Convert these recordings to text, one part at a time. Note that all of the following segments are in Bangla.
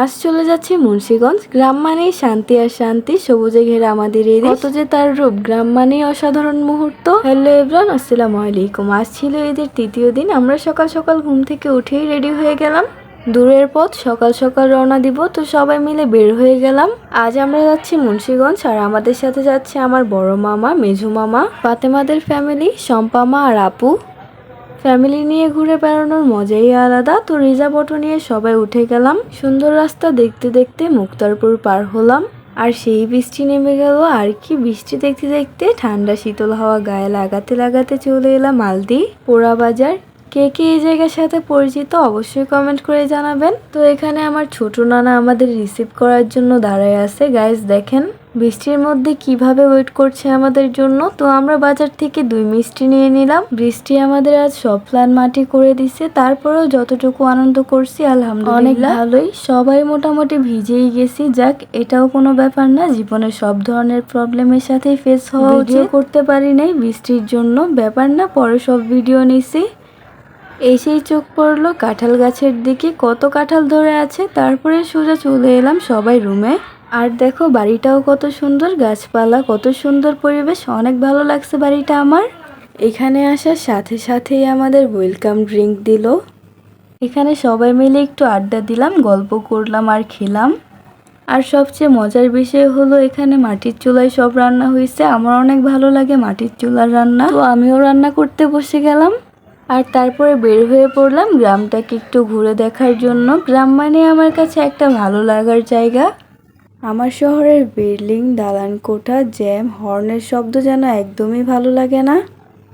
আজ চলে যাচ্ছি মুন্সীগঞ্জ। গ্রাম মানেই শান্তি আর শান্তি সবুজে ঘেরা আমাদের এই। কত যে তার রূপ গ্রাম মানেই অসাধারণ মুহূর্ত। হ্যালো এভরান আসসালামু আলাইকুম। আজ ছিল ঈদের তৃতীয় দিন আমরা সকাল সকাল ঘুম থেকে উঠেই রেডি হয়ে গেলাম। দূরের পথ সকাল সকাল রওনা দিব তো সবাই মিলে বের হয়ে গেলাম। আজ আমরা যাচ্ছি মুন্সিগঞ্জ আর আমাদের সাথে যাচ্ছে আমার বড় মামা মেঝু মামা ফাতেমাদের ফ্যামিলি শম্পামা আর আপু। ফ্যামিলি নিয়ে ঘুরে বেড়ানোর মজাই আলাদা। তো রিজার্ভ অটো নিয়ে সবাই উঠে গেলাম। সুন্দর রাস্তা দেখতে দেখতে মুক্তারপুর পার হলাম। আর সেই বৃষ্টি নেমে গেল। আর কি বৃষ্টি দেখতে দেখতে ঠান্ডা শীতল হাওয়া গায়ে লাগাতে লাগাতে চলে এলাম মালদি পোড়া বাজার। কে কে এই জায়গার সাথে পরিচিত অবশ্যই কমেন্ট করে জানাবেন। তো এখানে আমার ছোট নানা আমাদের রিসিভ করার জন্য দাঁড়ায় আছে। গাইস দেখেন। বৃষ্টির মধ্যে কীভাবে ওয়েট করছে আমাদের জন্য? তো আমরা বাজার থেকে দুই মিষ্টি নিয়ে নিলাম। বৃষ্টি আমাদের আজ সব প্ল্যান মাটি করে দিছে। তারপরেও যতটুকু আনন্দ করছি আলহামদুলিল্লাহ। অনেক ভালোই। সবাই মোটামুটি ভিজেই গেছি। যাক এটাও কোনো ব্যাপার না। জীবনে সব ধরনের প্রবলেমের সাথেই ফেস হওয়া উচিত। করতে পারি নাই বৃষ্টির জন্য। ব্যাপার না পরে সব ভিডিও নিছি। এসেই চোখ পড়ল কাঁঠাল গাছের দিকে। কত কাঁঠাল ধরে আছে? তারপরে সোজা চলে এলাম সবাই রুমে আর দেখো বাড়িটাও কত সুন্দর, গাছপালা কত সুন্দর পরিবেশ, অনেক ভালো লাগছে বাড়িটা আমার। এখানে আসার সাথে সাথেই আমাদের ওয়েলকাম ড্রিঙ্ক দিল। এখানে সবাই মিলে একটু আড্ডা দিলাম, গল্প করলাম আর খেলাম। আর সবচেয়ে মজার বিষয় হলো এখানে মাটির চুলায় সব রান্না হয়েছে। আমার অনেক ভালো লাগে মাটির চুলার রান্না। তো আমিও রান্না করতে বসে গেলাম। আর তারপরে বের হয়ে পড়লাম গ্রামটাকে একটু ঘুরে দেখার জন্য। গ্রাম মানে আমার কাছে একটা ভালো লাগার জায়গা। আমার শহরের বিল্ডিং দালান কোঠা জ্যাম, হর্নের শব্দ যেন একদমই ভালো লাগে না।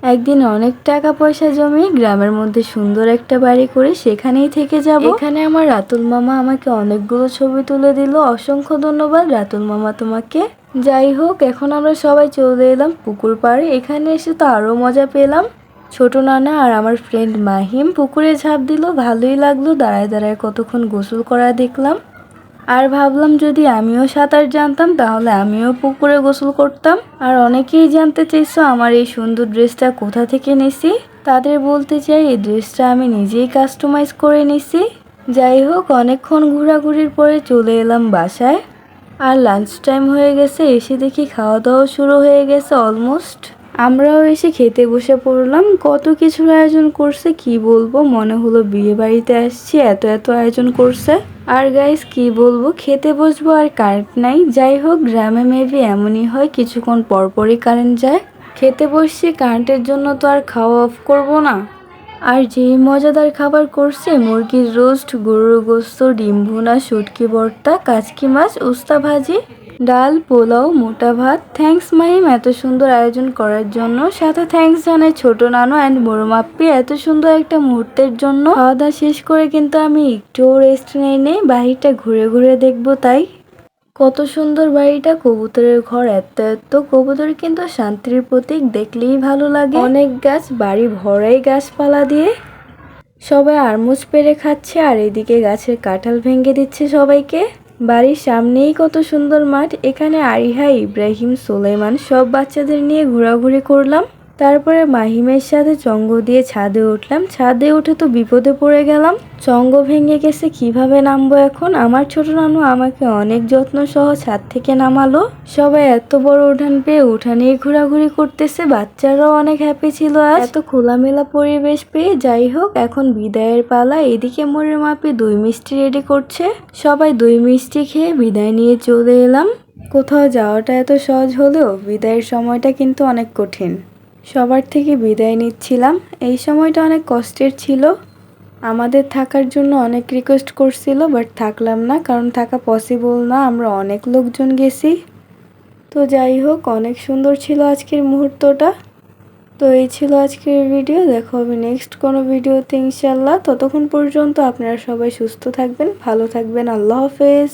একদিন অনেক টাকা পয়সা জমিয়ে গ্রামের মধ্যে সুন্দর একটা বাড়ি করে সেখানেই থেকে যাব। এখানে আমার রাতুল মামা আমাকে অনেকগুলো ছবি তুলে দিল। অসংখ্য ধন্যবাদ রাতুল মামা তোমাকে। যাই হোক, এখন আমরা সবাই চলে এলাম পুকুর পাড়ে। এখানে এসে তো আরও মজা পেলাম। ছোট নানা আর আমার ফ্রেন্ড মাহিম পুকুরে ঝাঁপ দিল। ভালোই লাগল, দাঁড়ায় দাঁড়ায় কতক্ষণ গোসল করা দেখলাম। আর ভাবলাম যদি আমিও সাঁতার জানতাম, তাহলে আমিও পুকুরে গোসল করতাম। আর অনেকেই জানতে চাইছো আমার এই সুন্দর ড্রেসটা কোথা থেকে নিছি? তাদের বলতে চাই এই ড্রেসটা আমি নিজেই কাস্টমাইজ করে নিছি। যাই হোক, অনেকক্ষণ ঘোরাঘুরির পরে চলে এলাম বাসায়। আর লাঞ্চ টাইম হয়ে গেছে, এসে দেখি খাওয়া দাওয়া শুরু হয়ে গেছে অলমোস্ট। আমরাও এসে খেতে বসে পড়লাম। কত কিছুর আয়োজন করছে, কি বলব? মনে হলো বিয়ে বাড়িতে আসছি, এত এত আয়োজন করছে। আর গাইস কি বলব? খেতে বসবো আর কারেন্ট নাই। যাই হোক, গ্রামে মেবি এমনই হয়, কিছুক্ষণ পরপরই কারেন্ট যায়। খেতে বসছি কারেন্টের জন্য তো আর খাওয়া অফ করব না। আর যেই মজাদার খাবার করছে, মুরগির রোস্ট গরুর গোস্ত, ডিম ভুনা, শুটকি ভর্তা, কাচকি মাছ, উস্তা ভাজি। ডাল, পোলাও, মোটা ভাত। থ্যাঙ্কস মাহিম, এত সুন্দর আয়োজন করার জন্য। সাথে থ্যাঙ্কস জানাই ছোট নানু অ্যান্ড বড় মাপ্পি, এত সুন্দর একটা মুহূর্তের জন্য। খাওয়া শেষ করে কিন্তু আমি একটুও রেস্ট নেই নেই বাড়িটা ঘুরে ঘুরে দেখব তাই। কত সুন্দর বাড়িটা, কবুতরের ঘর, এত এত। কবুতর কিন্তু শান্তির প্রতীক, দেখলেই ভালো লাগে। অনেক গাছ, বাড়ি ভরাই গাছপালা দিয়ে। সবাই আরমুজ পেরে খাচ্ছে, আর এদিকে গাছের কাঁঠাল ভেঙে দিচ্ছে সবাইকে। বাড়ির সামনেই কত সুন্দর মাঠ এখানে আরিহা ইব্রাহিম সোলেমান সব বাচ্চাদের নিয়ে ঘোরাঘুরি করলাম। তারপরে মাহিমের সাথে চঙ্গ দিয়ে ছাদে উঠলাম। ছাদে উঠে তো বিপদে পড়ে গেলাম। চঙ্গ ভেঙে গেছে, কীভাবে নামবো এখন? আমার ছোট নানু আমাকে অনেক যত্ন সহ ছাদ থেকে নামালো। সবাই এত বড় উঠান পেয়ে উঠানেই ঘোরাঘুরি করতেছে, বাচ্চারাও অনেক হ্যাপি ছিল আজ। এত খোলামেলা পরিবেশ পেয়ে যাই হোক, এখন বিদায়ের পালা। এদিকে মোড়ের মাপে দই মিষ্টি রেডি করছে। সবাই দই মিষ্টি খেয়ে বিদায় নিয়ে চলে এলাম। কোথাও যাওয়াটা এত সহজ হলেও বিদায়ের সময়টা কিন্তু অনেক কঠিন। সবার থেকে বিদায় নিচ্ছিলাম। এই সময়টা অনেক কষ্টের ছিল। আমাদের থাকার জন্য অনেক রিকোয়েস্ট করছিল বাট থাকলাম না, কারণ থাকা পসিবল না। আমরা অনেক লোকজন গেছি। তো যাই হোক, অনেক সুন্দর ছিল আজকের মুহূর্তটা। তো এই ছিল আজকের ভিডিও দেখা হবে নেক্সট কোনো ভিডিওতে ইনশাল্লাহ ততক্ষণ পর্যন্ত আপনারা সবাই সুস্থ থাকবেন, ভালো থাকবেন। আল্লাহ হাফেজ।